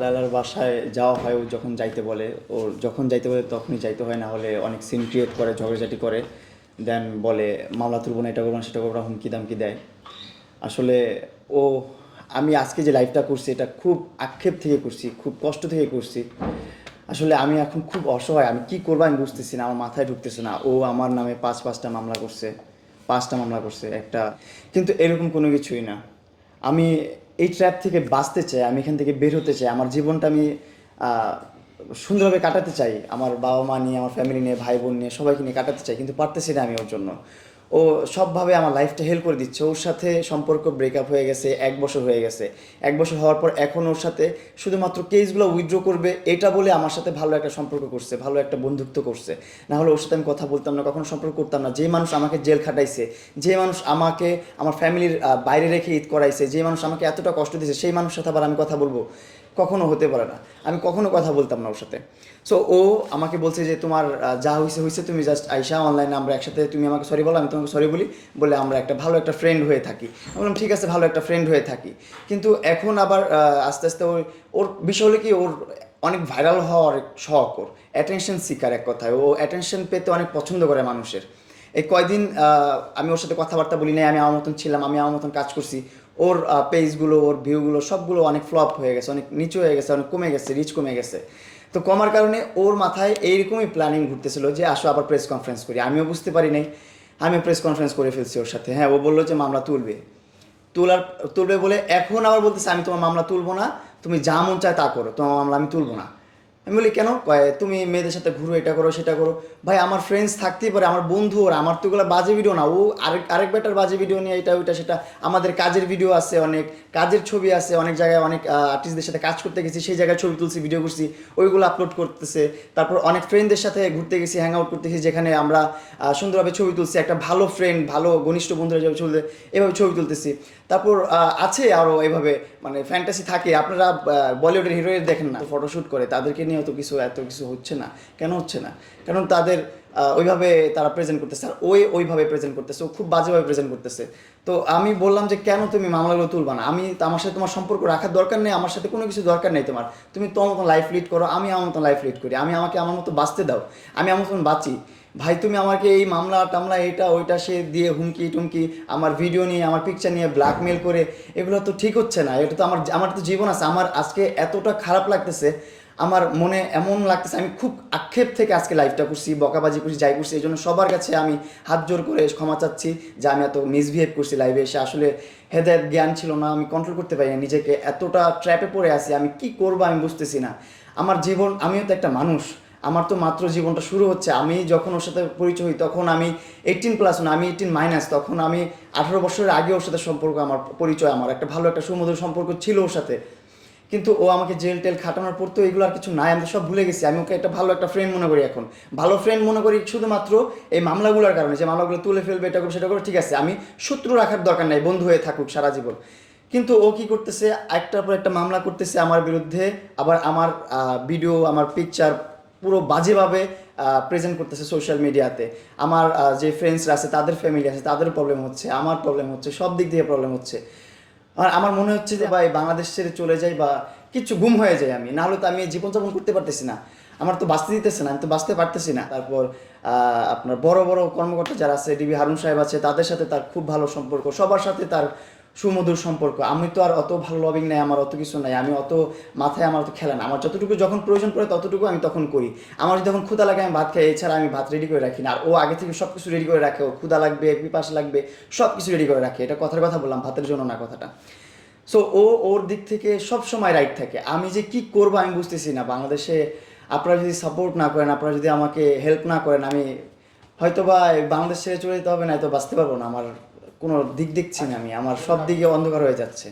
লালার বাসায় যাওয়া হয়, ও যখন যাইতে বলে ওর যখন যাইতে বলে তখনই যাইতে হয়, না হলে অনেক সিন ক্রিয়েট করে, ঝগড়াঝাটি করে দেন বলে, মামলা তুলবো না, এটা করব না, সেটা করব না, হুমকি দামকি দেয়। আসলে ও, আমি আজকে যে লাইফটা করছি, এটা খুব আক্ষেপ থেকে করছি, খুব কষ্ট থেকে করছি। আসলে আমি এখন খুব অসহায়, আমি কি করব আমি বুঝতেছি না, আমার মাথায় ঢুকতেছে না। ও আমার নামে পাঁচ, পাঁচটা মামলা করছে, পাঁচটা মামলা করছে, একটা, কিন্তু এরকম কোনো কিছুই না। আমি এই ট্র্যাপ থেকে বাঁচতে চাই, আমি এখান থেকে বের হতে চাই, আমার জীবনটা আমি সুন্দরভাবে কাটাতে চাই, আমার বাবা মা নিয়ে, আমার ফ্যামিলি নিয়ে ভাই বোন নিয়ে, সবাইকে নিয়ে কাটাতে চাই, কিন্তু পারতেছি না আমি ওর জন্য। ও সবভাবে আমার লাইফটা হেল্প করে দিচ্ছে। ওর সাথে সম্পর্ক ব্রেকআপ হয়ে গেছে, এক বছর হয়ে গেছে। এক বছর হওয়ার পর এখন ওর সাথে শুধুমাত্র কেসগুলো উইথড্র করবে, এটা বলে আমার সাথে ভালো একটা সম্পর্ক করছে, ভালো একটা বন্ধুত্ব করছে। না হলে ওর সাথে আমি কথা বলতাম না, কখনো সম্পর্ক করতাম না। যে মানুষ আমাকে জেল খাটাইছে, যে মানুষ আমাকে আমার ফ্যামিলির বাইরে রেখে ঈদ করাইছে, যে মানুষ আমাকে এতটা কষ্ট দিয়েছে, সেই মানুষের সাথে আবার আমি কথা বলব। কখনো হতে পারে না। আমি কখনো কথা বলতাম না ওর সাথে। সো ও আমাকে বলছে যে, তোমার যা হয়েছে হয়েছে তুমি জাস্ট আইসা অনলাইনে আমরা একসাথে, তুমি আমাকে সরি বলো, আমি তোমাকে সরি বলি। বলে আমরা একটা ভালো একটা ফ্রেন্ড হয়ে থাকি। আমি বললাম, ঠিক আছে, ভালো একটা ফ্রেন্ড হয়ে থাকি। কিন্তু এখন আবার আস্তে আস্তে ওই, ওর বিষয় হলো কি, ওর অনেক ভাইরাল হওয়ার শখ ওর। অ্যাটেনশন সিকার এক কথায়। ও অ্যাটেনশন পেতে অনেক পছন্দ করে মানুষের। এই কয়দিন আমি ওর সাথে কথাবার্তা বলি নাই, আমি আমার মতন ছিলাম, আমি আমার মতন কাজ করছি। ওর পেজগুলো ওর ভিউগুলো সবগুলো অনেক ফ্লপ হয়ে গেছে, অনেক নিচু হয়ে গেছে, অনেক কমে গেছে রিচ কমে গেছে। তো কমার কারণে ওর মাথায় এইরকমই প্ল্যানিং ঘুরতেছিল যে, আসো আবার প্রেস কনফারেন্স করি। আমিও বুঝতে পারি নাই, আমিও প্রেস কনফারেন্স করে ফেলছি ওর সাথে। হ্যাঁ ও বলল যে, মামলা তুলবে। তোলার, তুলবে বলে এখন আবার বলতেছে, আমি তোমার মামলা তুলবো না, তুমি যা মন চায় তা করো, তোমার মামলা আমি তুলবো না। আমি বলি, কেন? তুমি মেয়েদের সাথে ঘুরো, এটা করো, সেটা করো। ভাই, আমার ফ্রেন্ডস থাকতেই পারে, আমার বন্ধু ওর, আমার তো এগুলো বাজে ভিডিও না। ও আরেক আরেক বেটার বাজে ভিডিও নিয়ে এটা, ওইটা, সেটা। আমাদের কাজের ভিডিও আছে অনেক, কাজের ছবি আছে, অনেক জায়গায় অনেক আর্টিস্টদের সাথে কাজ করতে গেছি, সেই জায়গায় ছবি তুলছি ভিডিও করছি, ওইগুলো আপলোড করতেছে। তারপর অনেক ফ্রেন্ডদের সাথে ঘুরতে গেছি হ্যাং আউট করতে গেছি যেখানে আমরা সুন্দরভাবে ছবি তুলছি, একটা ভালো ফ্রেন্ড ভালো ঘনিষ্ঠ বন্ধুরা যেভাবে ছবি এভাবে ছবি তুলতেছি। তারপর আছে আরও এভাবে মানে ফ্যান্টাসি থাকে। আপনারা বলিউডের হিরোইন দেখেন না। ফটোশ্যুট করে, তাদেরকে নিয়েও তো কিছু, এত কিছু হচ্ছে না। কেন হচ্ছে না? কারণ তাদের ওইভাবে তারা প্রেজেন্ট করতেছে আর ওই ওইভাবে প্রেজেন্ট করতেছে, ও খুব বাজেভাবে প্রেজেন্ট করতেছে। তো আমি বললাম যে, কেন তুমি মামলাগুলো তুলবা না? আমি আমার সাথে তোমার সম্পর্ক রাখার দরকার নেই, আমার সাথে কোনো কিছু দরকার নেই তোমার। তুমি তোমার মতন লাইফ লিড করো, আমি আমার মতন লাইফ লিড করি। আমি আমাকে আমার মতো বাঁচতে দাও। আমি আমার মতন বাঁচি। ভাই, তুমি আমাকে এই মামলা, টামলা, এটা, ওইটা, সে দিয়ে হুমকি, টুমকি, আমার ভিডিও নিয়ে, আমার পিকচার নিয়ে ব্ল্যাকমেল করে, এগুলো তো ঠিক হচ্ছে না। এটা তো আমার আমার তো জীবন আছে। আমার আজকে এতটা খারাপ লাগতেছে আমার মনে এমন লাগতেছে, আমি খুব আক্ষেপ থেকে আজকে লাইফটা করছি, বকাবাজি করছি, যাই করছি এই জন্য সবার কাছে আমি হাত জোর করে ক্ষমা চাচ্ছি যে আমি এত মিসবিহেভ করছি লাইভে এসে। আসলে হেদায়ত জ্ঞান ছিল না, আমি কন্ট্রোল করতে পারি না, নিজেকে এতটা ট্র্যাপে পড়ে আছি, আমি কি করব আমি বুঝতেছি না। আমার জীবন, আমিও তো একটা মানুষ, আমার তো মাত্র জীবনটা শুরু হচ্ছে, আমি যখন ওর সাথে পরিচয় হই, তখন আমি এইটিন প্লাস না, আমি এইটিন মাইনাস তখন আমি আঠারো বছরের আগে ওর সাথে সম্পর্ক, আমার পরিচয়, আমার একটা ভালো একটা সুমধুর সম্পর্ক ছিল ওর সাথে। কিন্তু ও আমাকে জেল টেল খাটানোর পর তো এগুলো আর কিছু নাই আমি সব ভুলে গেছি। আমি ওকে একটা ভালো একটা ফ্রেন্ড মনে করি এখন। ভালো ফ্রেন্ড মনে করি শুধুমাত্র এই মামলাগুলোর কারণে, যে মামলাগুলো তুলে ফেলবে, এটা করবে, সেটা করবে, ঠিক আছে, আমি শত্রু রাখার দরকার নাই, বন্ধু হয়ে থাকুক সারা জীবন। কিন্তু ও কি করতেছে, একটার পর একটা মামলা করতেছে আমার বিরুদ্ধে, আবার আমার ভিডিও আমার পিকচার পুরো বাজেভাবে প্রেজেন্ট করতেছে সোশ্যাল মিডিয়াতে আমার যে ফ্রেন্ডসরা আছে, তাদের ফ্যামিলি আছে, তাদের প্রবলেম হচ্ছে, আমার প্রবলেম হচ্ছে, সব দিক দিয়ে প্রবলেম হচ্ছে। আর আমার মনে হচ্ছে যে ভাই বাংলাদেশ ছেড়ে চলে যাই বা কিছু গুম হয়ে যায় আমি। না হলে তো আমি জীবনযাপন করতে পারতেছি না। আমার তো বাঁচতে দিতেছে না, আমি তো বাঁচতে পারতেছি না। তারপর আপনার বড় বড় কর্মকর্তা যারা আছে ডিবি হারুন সাহেব আছে, তাদের সাথে তার খুব ভালো সম্পর্ক। সবার সাথে তার সুমধুর সম্পর্ক। আমি তো আর অত ভালো লবিং নাই, আমার অত কিছু নাই। আমি অত মাথায় আমার অত খেলা না আমার যতটুকু যখন প্রয়োজন পড়ে ততটুকু আমি তখন করি। আমার যখন ক্ষুদা লাগে, আমি ভাত খাই, এছাড়া আমি ভাত রেডি করে রাখি না। আর ও আগে থেকে সব কিছু রেডি করে রাখে। ও ক্ষুদা লাগবে, পিপাস লাগবে সব কিছু রেডি করে রাখে। এটা কথার কথা বললাম, ভাতের জন্য না কথাটা। সো ও ওর দিক থেকে সব সময় রাইট থাকে। আমি যে কি করব আমি বুঝতেছি না। বাংলাদেশে আপনারা যদি সাপোর্ট না করেন, আপনারা যদি আমাকে হেল্প না করেন, আমি হয়তো বা বাংলাদেশ চলে যেতে হবে না তো বাঁচতে পারব না আমার কোনো দিক দেখছি না আমি আমার সব দিকে অন্ধকার হয়ে যাচ্ছে।